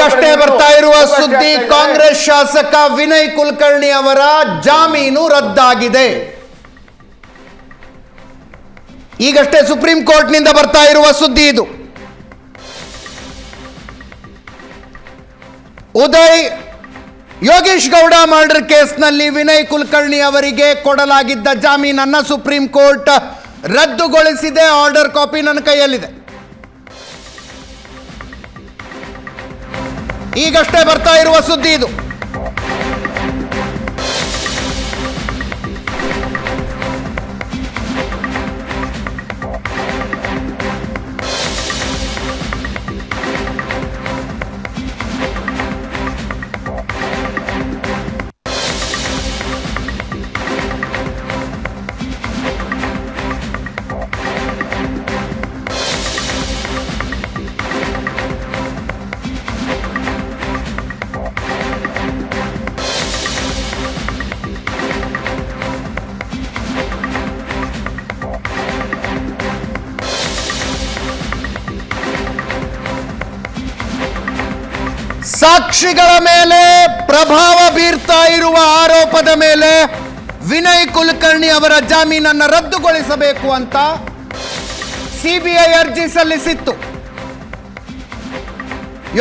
ಈಗಷ್ಟೇ ಬರ್ತಾ ಇರುವ ಸುದ್ದಿ ಕಾಂಗ್ರೆಸ್ ಶಾಸಕ ವಿನಯ್ ಕುಲಕರ್ಣಿ ಅವರ ಜಾಮೀನು ರದ್ದಾಗಿದೆ. ಈಗಷ್ಟೇ ಸುಪ್ರೀಂ ಕೋರ್ಟ್ನಿಂದ ಬರ್ತಾ ಇರುವ ಸುದ್ದಿ ಇದು. ಉದಯ್ ಯೋಗೇಶ್ ಗೌಡ ಮರ್ಡರ್ ಕೇಸ್ನಲ್ಲಿ ವಿನಯ್ ಕುಲಕರ್ಣಿ ಅವರಿಗೆ ಕೊಡಲಾಗಿದ್ದ ಜಾಮೀನನ್ನ ಸುಪ್ರೀಂ ಕೋರ್ಟ್ ರದ್ದುಗೊಳಿಸಿದೆ. ಆರ್ಡರ್ ಕಾಪಿ ನನ್ನ ಕೈಯಲ್ಲಿದೆ. ಈಗಷ್ಟೇ ಬರ್ತಾ ಇರುವ ಸುದ್ದಿ ಇದು. ಸಾಕ್ಷಿಗಳ ಮೇಲೆ ಪ್ರಭಾವ ಬೀರ್ತಾ ಇರುವ ಆರೋಪದ ಮೇಲೆ ವಿನಯ್ ಕುಲಕರ್ಣಿ ಅವರ ಜಾಮೀನನ್ನು ರದ್ದುಗೊಳಿಸಬೇಕು ಅಂತ ಸಿಬಿಐ ಅರ್ಜಿ ಸಲ್ಲಿಸಿತ್ತು.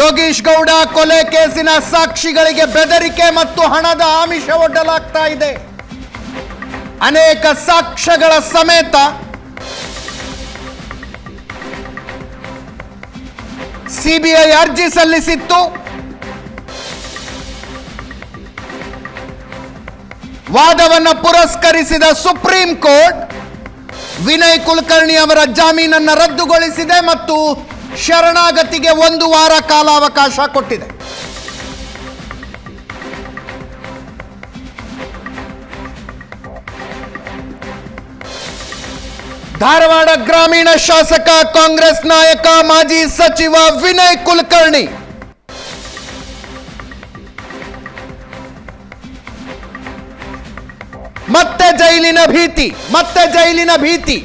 ಯೋಗೀಶ್ ಗೌಡ ಕೊಲೆ ಕೇಸಿನ ಸಾಕ್ಷಿಗಳಿಗೆ ಬೆದರಿಕೆ ಮತ್ತು ಹಣದ ಆಮಿಷ ಒಡ್ಡಲಾಗ್ತಾ ಇದೆ. ಅನೇಕ ಸಾಕ್ಷ್ಯಗಳ ಸಮೇತ ಸಿಬಿಐ ಅರ್ಜಿ ಸಲ್ಲಿಸಿತ್ತು. ವಾದವನ್ನು ಪುರಸ್ಕರಿಸಿದ ಸುಪ್ರೀಂ ಕೋರ್ಟ್ ವಿನಯ್ ಕುಲಕರ್ಣಿ ಅವರ ಜಾಮೀನನ್ನು ರದ್ದುಗೊಳಿಸಿದೆ ಮತ್ತು ಶರಣಾಗತಿಗೆ ಒಂದು ವಾರ ಕಾಲಾವಕಾಶ ಕೊಟ್ಟಿದೆ. ಧಾರವಾಡ ಗ್ರಾಮೀಣ ಶಾಸಕ ಕಾಂಗ್ರೆಸ್ ನಾಯಕ ಮಾಜಿ ಸಚಿವ ವಿನಯ್ ಕುಲಕರ್ಣಿ ಮತ್ತೆ ಜೈಲಿನ ಭೀತಿ, ಮತ್ತೆ ಜೈಲಿನ ಭೀತಿ.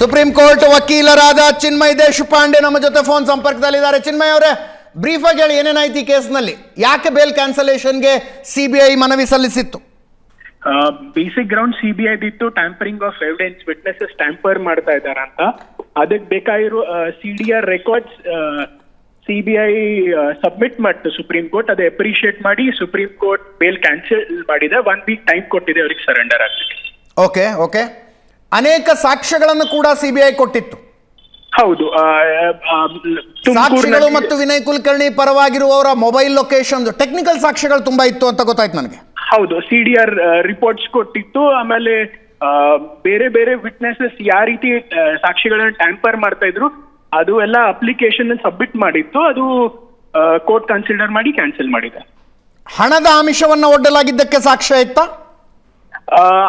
ಸುಪ್ರೀಂ ಕೋರ್ಟ್ ವಕೀಲರಾದ ಚಿನ್ಮಯ್ ದೇಶಪಾಂಡೆ ನಮ್ಮ ಜೊತೆ ಫೋನ್ ಸಂಪರ್ಕದಲ್ಲಿದ್ದಾರೆ. ಚಿನ್ಮಯ್ ಅವರೇ ಬ್ರೀಫ್ ಆಗಿ ಹೇಳಿ ಏನೇನಾಯ್ತು ಈ ಕೇಸ್ನಲ್ಲಿ? ಯಾಕೆ ಬೇಲ್ ಕ್ಯಾನ್ಸಲೇಷನ್ಗೆ ಸಿ ಬಿ ಐ ಮನವಿ ಸಲ್ಲಿಸಿತ್ತು? Basic ground CBI ದಿತ್ತು tampering of evidence witnesses tamper ಮಾಡ್ತಾ ಇದ್ದಾರೆ ಅಂತ. ಅದಕ್ಕೆ ಬೇಕಾಗಿರೋ C D R records CBI submit ಮಾಡ್ತು ಸುಪ್ರೀಂ ಕೋರ್ಟ್ ಅದು ಅಪ್ರಿಷಿಯೇಟ್ ಮಾಡಿ ಸುಪ್ರೀಂ ಕೋರ್ಟ್ ಬೇಲ್ ಕ್ಯಾನ್ಸಲ್ ಮಾಡಿದೆ. ಒನ್ ವೀಕ್ ಟೈಮ್ ಕೊಟ್ಟಿದೆ ಅವ್ರಿಗೆ ಸರೆಂಡರ್ ಆಗ್ತಿದೆ ಓಕೆ ಓಕೆ ಅನೇಕ ಸಾಕ್ಷ್ಯಗಳನ್ನು ಕೂಡ ಸಿ ಬಿ ಐ ಕೊಟ್ಟಿತ್ತು. ಹೌದು ಸಾಕ್ಷಿಗಳು ಮತ್ತು ವಿನಯ್ ಕುಲಕರ್ಣಿ ಪರವಾಗಿರುವವರ ಮೊಬೈಲ್ ಲೊಕೇಶನ್ ಟೆಕ್ನಿಕಲ್ ಸಾಕ್ಷ್ಯಗಳು ತುಂಬಾ ಇತ್ತು ಅಂತ ಗೊತ್ತಾಯ್ತು ನನಗೆ. ಹೌದು ಸಿ ಡಿ ಆರ್ ರಿಪೋರ್ಟ್ಸ್ ಕೊಟ್ಟಿತ್ತು ಆಮೇಲೆ ಬೇರೆ ಬೇರೆ ವಿಟ್ನೆಸಸ್ ಯಾವ ರೀತಿ ಸಾಕ್ಷಿಗಳನ್ನ ಟ್ಯಾಂಪರ್ ಮಾಡ್ತಾ ಇದ್ರು ಅದು ಎಲ್ಲ ಅಪ್ಲಿಕೇಶನ್ ಸಬ್ಮಿಟ್ ಮಾಡಿತ್ತು ಅದು ಕೋರ್ಟ್ ಕನ್ಸಿಡರ್ ಮಾಡಿ ಕ್ಯಾನ್ಸಲ್ ಮಾಡಿದೆ. ಹಣದ ಆಮಿಷವನ್ನು ಒಡ್ಡಲಾಗಿದ್ದಕ್ಕೆ ಸಾಕ್ಷ್ಯ ಇತ್ತಾ?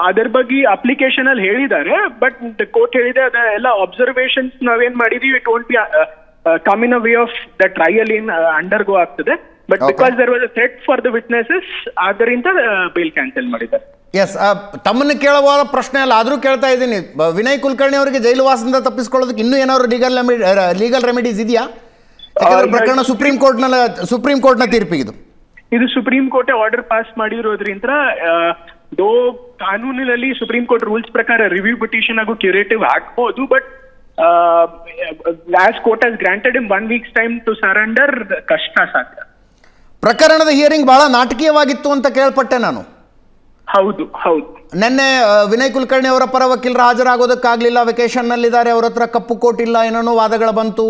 ಅದರ ಬಗ್ಗೆ ಅಪ್ಲಿಕೇಶನ್ ಅಲ್ಲಿ ಹೇಳಿದ್ದಾರೆ ಬಟ್ ಕೋರ್ಟ್ ಹೇಳಿದೆ ಅದ ಎಲ್ಲ ಅಬ್ಸರ್ವೇಷನ್ಸ್ ನಾವೇನ್ ಮಾಡಿದೀವಿ it won't become in a way of the trial in undergo ಆಗ್ತದೆ. But. Because there was a threat for the witnesses ಆದ್ದರಿಂದ ಬೇಲ್ ಕ್ಯಾನ್ಸಲ್ ಮಾಡಿದ್ದಾರೆ. ಎಸ್ ತಮ್ಮನ್ನ ಕೇಳುವ ಪ್ರಶ್ನೆ ಅಲ್ಲ ಆದರೂ ಕೇಳ್ತಾ ಇದ್ದೀನಿ. ವಿನಯ್ ಕುಲಕರ್ಣಿ ಅವರಿಗೆ ಜೈಲು ವಾಸದಿಂದ ತಪ್ಪಿಸ್ಕೊಳ್ಳೋದಕ್ಕೆ ಇನ್ನೂ ಏನಾದ್ರು ಲೀಗಲ್ ಲೀಗಲ್ ರೆಮಿಡೀಸ್ ಇದೆಯಾ? ಪ್ರಕರಣ ಸುಪ್ರೀಂ ಕೋರ್ಟ್ನ ಸುಪ್ರೀಂ ಕೋರ್ಟ್ನ ತೀರ್ಪಿಗಿದು. ಇದು ಸುಪ್ರೀಂ ಕೋರ್ಟ್ ಆರ್ಡರ್ ಪಾಸ್ ಮಾಡಿರೋದ್ರಿಂದ ದೋ ಕಾನೂನಿನಲ್ಲಿ ಸುಪ್ರೀಂ ಕೋರ್ಟ್ ರೂಲ್ಸ್ ಪ್ರಕಾರ ರಿವ್ಯೂ ಪಿಟಿಷನ್ ಹಾಗೂ ಕ್ಯೂರೇಟಿವ್ ಹಾಕ್ಬೋದು but last court has granted in one weeks time to surrender ಕಷ್ಟ ಸಾಧ್ಯ. ಪ್ರಕರಣದ ಹಿಯರಿಂಗ್ ಬಹಳ ನಾಟಕೀಯವಾಗಿತ್ತು ಅಂತ ಕೇಳ್ಪಟ್ಟೆ ನಾನು. ಹೌದು ಹೌದು. ನಿನ್ನೆ ವಿನಯ್ ಕುಲಕರ್ಣಿ ಅವರ ಪರ ವಕೀಲರು ಹಾಜರಾಗೋದಕ್ಕಾಗಲಿಲ್ಲ ವೆಕೇಶನ್ನಲ್ಲಿದ್ದಾರೆ ಅವ್ರ ಹತ್ರ ಕಪ್ಪು ಕೋಟ್ ಇಲ್ಲ ಏನೇನೋ ವಾದಗಳು ಬಂತು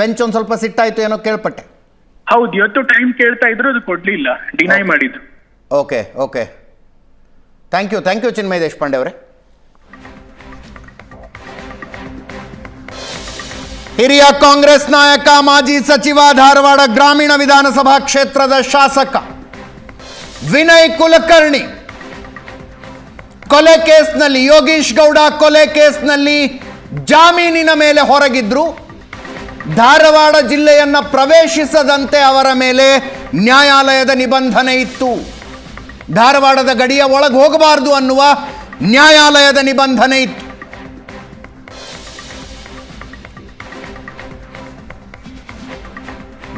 ಬೆಂಚ್ ಒಂದು ಸ್ವಲ್ಪ ಸಿಟ್ಟಾಯ್ತು ಏನೋ ಕೇಳ್ಪಟ್ಟೆ. ಹೌದು ಇವತ್ತು ಟೈಮ್ ಕೇಳ್ತಾ ಇದ್ರು ಅದು ಕೊಡ್ಲಿಲ್ಲ ಡಿನೈ ಮಾಡಿದ್ರು. Okay okay thank you thank you Chinmaya Deshpande ಅವರೇ. ಹಿರಿಯ ಕಾಂಗ್ರೆಸ್ ನಾಯಕ, ಮಾಜಿ ಸಚಿವ ಧಾರವಾಡ ಗ್ರಾಮೀಣ ವಿಧಾನಸಭಾ ಕ್ಷೇತ್ರದ ಶಾಸಕ ವಿನಯ್ ಕುಲಕರ್ಣಿ. ಕೊಲೆ ಕೇಸ್ನಲ್ಲಿ ಯೋಗೀಶ್ ಗೌಡ, ಕೊಲೆ ಕೇಸ್ನಲ್ಲಿ ಜಾಮೀನಿನ ಮೇಲೆ ಹೊರಗಿದ್ರು. ಧಾರವಾಡ ಜಿಲ್ಲೆಯನ್ನ ಪ್ರವೇಶಿಸದಂತೆ ಅವರ ಮೇಲೆ ನ್ಯಾಯಾಲಯದ ನಿಬಂಧನೆ ಇತ್ತು. ಧಾರವಾಡದ ಗಡಿಯ ಒಳಗೆ ಹೋಗಬಾರದು ಅನ್ನುವ ನ್ಯಾಯಾಲಯದ ನಿಬಂಧನೆ ಇತ್ತು.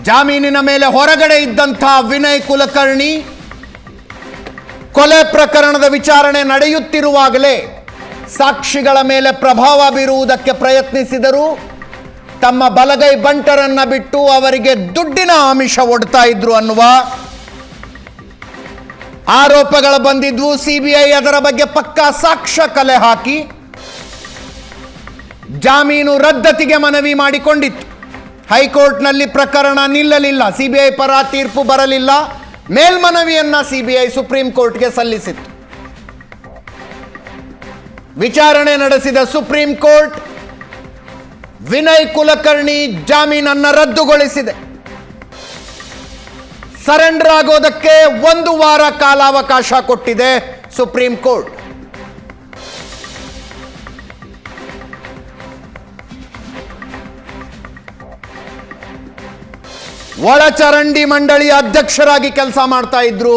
ಜಾಮೀನಿನ ಮೇಲೆ ಹೊರಗಡೆ ಇದ್ದಂಥ ವಿನಯ್ ಕುಲಕರ್ಣಿ ಕೊಲೆ ಪ್ರಕರಣದ ವಿಚಾರಣೆ ನಡೆಯುತ್ತಿರುವಾಗಲೇ ಸಾಕ್ಷಿಗಳ ಮೇಲೆ ಪ್ರಭಾವ ಬೀರುವುದಕ್ಕೆ ಪ್ರಯತ್ನಿಸಿದರು ತಮ್ಮ ಬಲಗೈ ಬಂಟರನ್ನ ಬಿಟ್ಟು ಅವರಿಗೆ ದುಡ್ಡಿನ ಆಮಿಷ ಒಡ್ತಾ ಇದ್ರು ಅನ್ನುವ ಆರೋಪಗಳು ಬಂದಿದ್ವು ಸಿಬಿಐ ಅದರ ಬಗ್ಗೆ ಪಕ್ಕಾ ಸಾಕ್ಷ್ಯ ಕಲೆ ಹಾಕಿ. ಜಾಮೀನು ರದ್ದತಿಗೆ ಮನವಿ ಮಾಡಿಕೊಂಡಿತ್ತು. ಹೈಕೋರ್ಟ್ನಲ್ಲಿ ಪ್ರಕರಣ ನಿಲ್ಲಲಿಲ್ಲ ಸಿಬಿಐ ಪರ ತೀರ್ಪು ಬರಲಿಲ್ಲ. ಮೇಲ್ಮನವಿಯನ್ನ ಸಿಬಿಐ ಸುಪ್ರೀಂ ಕೋರ್ಟ್ಗೆ ಸಲ್ಲಿಸಿತ್ತು. ವಿಚಾರಣೆ ನಡೆಸಿದ ಸುಪ್ರೀಂ ಕೋರ್ಟ್ ವಿನಯ್ ಕುಲಕರ್ಣಿ ಜಾಮೀನನ್ನು ರದ್ದುಗೊಳಿಸಿದೆ. ಸರೆಂಡರ್ ಆಗೋದಕ್ಕೆ ಒಂದು ವಾರ ಕಾಲಾವಕಾಶ ಕೊಟ್ಟಿದೆ ಸುಪ್ರೀಂ ಕೋರ್ಟ್ ಒಳಚರಂಡಿ ಮಂಡಳಿಯ ಅಧ್ಯಕ್ಷರಾಗಿ ಕೆಲಸ ಮಾಡ್ತಾ ಇದ್ರು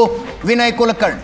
ವಿನಯ್ ಕುಲಕರ್ಣಿ.